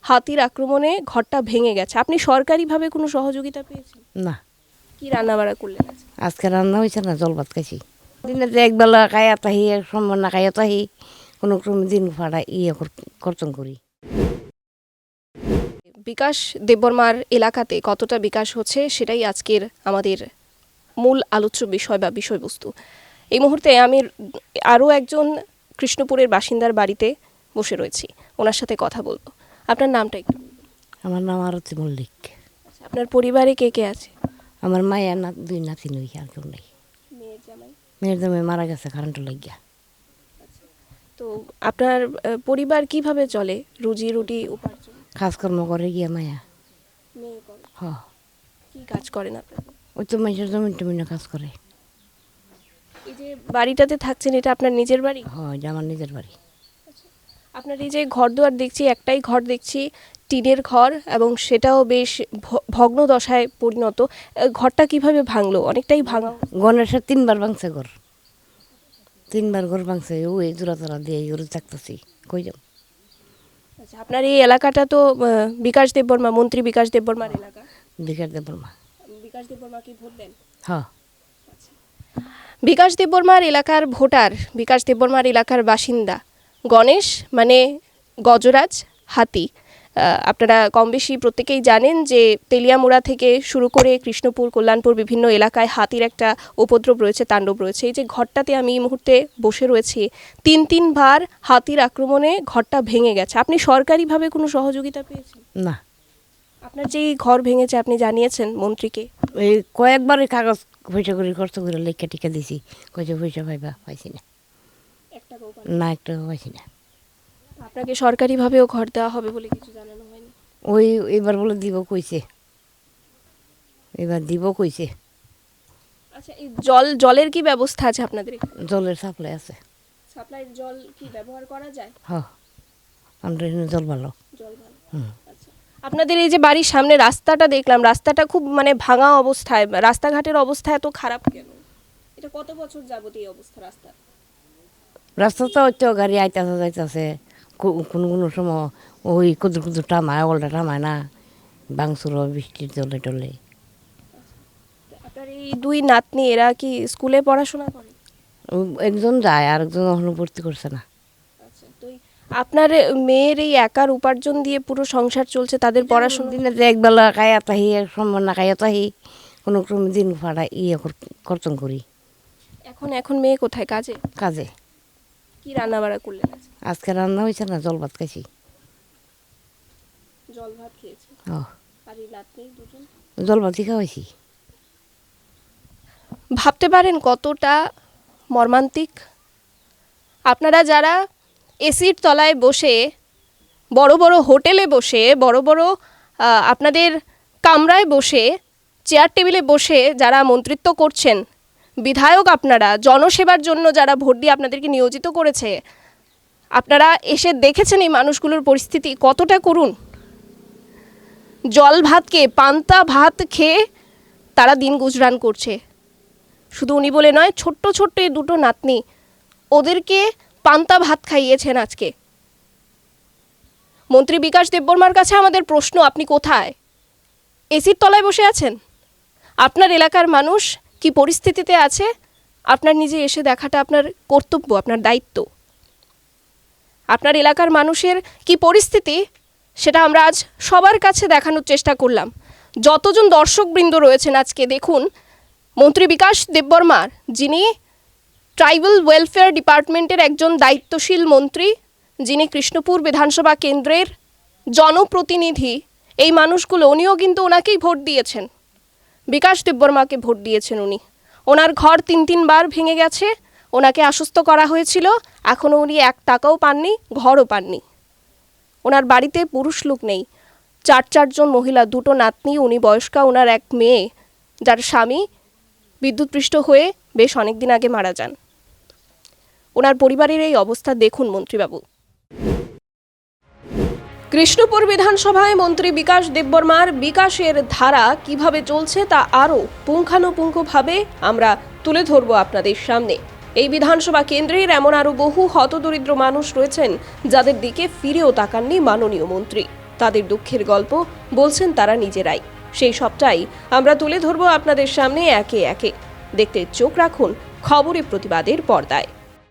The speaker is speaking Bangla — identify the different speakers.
Speaker 1: হাতির আক্রমণে ঘরটা ভেঙে গেছে। আপনি সরকারিভাবে কোনো সহযোগিতা পেয়েছেন?
Speaker 2: না।
Speaker 1: কি রান্নাবাড়া করলেন আজকে?
Speaker 2: রান্না হয়েছে না জল ভাত খাইছি। দিনে একবেলা খাইয়া তাহি এক সময় না খাইয়া তাহি কোনো ক্রমে দিন ফাড়া ইয়ে কর- কর্তন করি।
Speaker 1: বিকাশ দেববর্মার এলাকাতে কতটা বিকাশ হচ্ছে সেটাই আজকের আমাদের মূল আলোচ্য বিষয় বা বিষয়বস্তু। এই মুহূর্তে আমি আরও একজন কৃষ্ণপুরের বাসিন্দার বাড়িতে বসে রয়েছি। ওনার সাথে কথা বলব। আপনার নামটা একটু?
Speaker 2: আমার নাম আরতি মল্লিক।
Speaker 1: আচ্ছা, আপনার পরিবারে কে কে আছে?
Speaker 2: আমার মায়ের না দুই নাতি নই আর কেউ নেই।
Speaker 1: মেয়ের জামাই?
Speaker 2: মারা গেছে কারেন্ট লাগিয়া।
Speaker 1: তো আপনার পরিবার কীভাবে চলে? রুজি রুটি উপার্জন?
Speaker 2: কাজকর্ম করে গিয়া মায়া। হ।
Speaker 1: কি কাজ করেন আপনারা
Speaker 2: ওই তো মানুষের জমিন টমিনে কাজ করে।
Speaker 1: এই যে বাড়িটাতে থাকছেন এটা আপনার নিজের বাড়ি?
Speaker 2: হ এটা আমার নিজের বাড়ি।
Speaker 1: আপনার এই যে ঘর দুয়ার দেখছি একটাই ঘর দেখছি টিনের ঘর এবং সেটাও বেশ ভগ্ন দশায় পরিণত। ঘরটা কীভাবে ভাঙলো? অনেকটাই ভাঙা
Speaker 2: গণেশের তিনবার ভাঙছে ঘর। তিনবার ঘর ভাঙছে ও এই জোড়া তোরা দিয়ে গরু চাকতেছি কই যাম?
Speaker 1: আচ্ছা আপনার এই এলাকাটা তো বিকাশ দেববর্মা মন্ত্রী বিকাশ দেববর্মার এলাকা।
Speaker 2: বিকাশ দেবর মা
Speaker 1: বিকাশ দেববর্মাকে ভোট দেন?
Speaker 2: হ
Speaker 1: বিকাশ দেববর্মার এলাকার ভোটার বিকাশ দেববর্মার এলাকার বাসিন্দা। গণেশ মানে গজরাজ হাতি। আপনারা কম বেশি প্রত্যেকেই জানেন যে তেলিয়ামুড়া থেকে শুরু করে কৃষ্ণপুর কল্যাণপুর বিভিন্ন এলাকায় হাতির একটা উপদ্রব রয়েছে তাণ্ডব রয়েছে। এই যে ঘরটাতে আমি এই মুহূর্তে বসে রয়েছি তিন তিনবার হাতির আক্রমণে ঘরটা ভেঙে গেছে। আপনি সরকারিভাবে কোনো সহযোগিতা পেয়েছেন?
Speaker 2: না।
Speaker 1: আপনার যে ঘর ভেঙেছে আপনি জানিয়েছেন মন্ত্রীকে?
Speaker 2: এই কয়েকবারই কাগজ পয়সা করে খরচ করে লেখা টিকা দিছি কইছে পয়সা পাইবা পাইছি না। না একটা পাইছি না।
Speaker 1: আপনাকে সরকারিভাবেও ঘর দেওয়া হবে বলে কিছু জানানো হয়নি?
Speaker 2: ওই এবার বলে দিব কইছে। এবার দিব কইছে।
Speaker 1: আচ্ছা এই জল জলের কি ব্যবস্থা আছে আপনাদের
Speaker 2: জলের সাপ্লাই আছে।
Speaker 1: সাপ্লাইয়ের জল কি ব্যবহার করা যায়?
Speaker 2: হ। আমরা জল ভালো
Speaker 1: জল ভালো
Speaker 2: হুম।
Speaker 1: আচ্ছা। আপনাদের এই যে বাড়ির সামনে রাস্তাটা দেখলাম রাস্তাটা খুব মানে ভাঙা অবস্থায় রাস্তাঘাটের অবস্থা এত খারাপ কেন? এটা কত বছর যাবত এই অবস্থা রাস্তা
Speaker 2: রাস্তা তো হয়তো গাড়ি আইতাছে যাইতাছে কোনো কোনো সময় ওই কুদুর কুদুর টামায় ওল্টা টামায় না বাংসুর বৃষ্টির জলে টলে
Speaker 1: আপনার এই দুই নাতনি এরা কি স্কুলে পড়াশোনা করে
Speaker 2: একজন যায় আর একজন এখনও ভর্তি করছে না
Speaker 1: আপনার মেয়ের এই একার উপার্জন দিয়ে পুরো সংসার চলছে তাদের পড়াশোনা
Speaker 2: দিনে যে একবেলা খাইয়া তাহি এক সময় না খাইয়া তাহি কোনো ক্রমে দিন ফাড়া ইয়ে কর- কর্তন করি
Speaker 1: এখন এখন মেয়ে কোথায় কাজে
Speaker 2: কাজে
Speaker 1: কি রান্না বাড়া করলেন আজকে?
Speaker 2: রান্না হয়েছে না জল ভাত খাইছি
Speaker 1: জল ভাত খেয়েছে
Speaker 2: জল ভাতই খাওয়াইছি।
Speaker 1: ভাবতে পারেন কতটা মর্মান্তিক? আপনারা যারা এসির তলায় বসে বড় বড় হোটেলে বসে বড় বড় আপনাদের কামরায় বসে চেয়ার টেবিলে বসে যারা মন্ত্রিত্ব করছেন বিধায়ক আপনারা, জনসেবার জন্য যারা ভোট দিয়ে আপনাদেরকে নিয়োজিত করেছে, আপনারা এসে দেখেছেন এই মানুষগুলোর পরিস্থিতি কতটা করুন? জল ভাতকে পান্তা ভাত খেয়ে তারা দিন গুজরান করছে। শুধু উনি বলে নয়, ছোট্ট ছোট্ট এই দুটো নাতনি, ওদেরকে পান্তা ভাত খাইয়েছেন আজকে। মন্ত্রী বিকাশ দেববর্মার কাছে আমাদের প্রশ্ন, আপনি কোথায়? এসির তলায় বসে আছেন? আপনার এলাকার মানুষ কি পরিস্থিতিতে আছে? আপনার নিজে এসে দেখাটা আপনার কর্তব্য, আপনার দায়িত্ব। আপনার এলাকার মানুষের কি পরিস্থিতি, সেটা আমরা আজ সবার কাছে দেখানোর চেষ্টা করলাম। যতজন দর্শকবৃন্দ রয়েছেন আজকে, দেখুন, মন্ত্রী বিকাশ দেববর্মার যিনি ট্রাইবাল ওয়েলফেয়ার ডিপার্টমেন্টের একজন দায়িত্বশীল মন্ত্রী, যিনি কৃষ্ণপুর বিধানসভা কেন্দ্রের জনপ্রতিনিধি, এই মানুষগুলো, উনিও কিন্তু ওনাকেই ভোট দিয়েছেন। বিকাশ দেববর্মাকে ভোট দিয়েছেন উনি। ওনার ঘর তিন তিনবার ভেঙে গেছে, ওনাকে আশ্বস্ত করা হয়েছিল এখনও উনি এক টাকাও পাননি, ঘরও পাননি। ওনার বাড়িতে পুরুষ লোক নেই, চার চারজন মহিলা, দুটো নাতনি, উনি বয়স্কা, ওনার এক মেয়ে, যার স্বামী বিদ্যুৎপৃষ্ট হয়ে বেশ অনেক দিন আগে মারা যান। ওনার পরিবারের এই অবস্থা দেখুন মন্ত্রীবাবু। কৃষ্ণপুর বিধানসভায় মন্ত্রী বিকাশ দেববর্মার বিকাশের ধারা কীভাবে চলছে তা আরও পুঙ্খানুপুঙ্খভাবে আমরা তুলে ধরব আপনাদের সামনে। এই বিধানসভা কেন্দ্রের এমন আরও বহু হতদরিদ্র মানুষ রয়েছেন যাদের দিকে ফিরেও তাকাননি মাননীয় মন্ত্রী। তাদের দুঃখের গল্প বলছেন তারা নিজেরাই। সেই সবটাই আমরা তুলে ধরবো আপনাদের সামনে একে একে। দেখতে চোখ রাখুন খবরে প্রতিবাদের পর্দায়।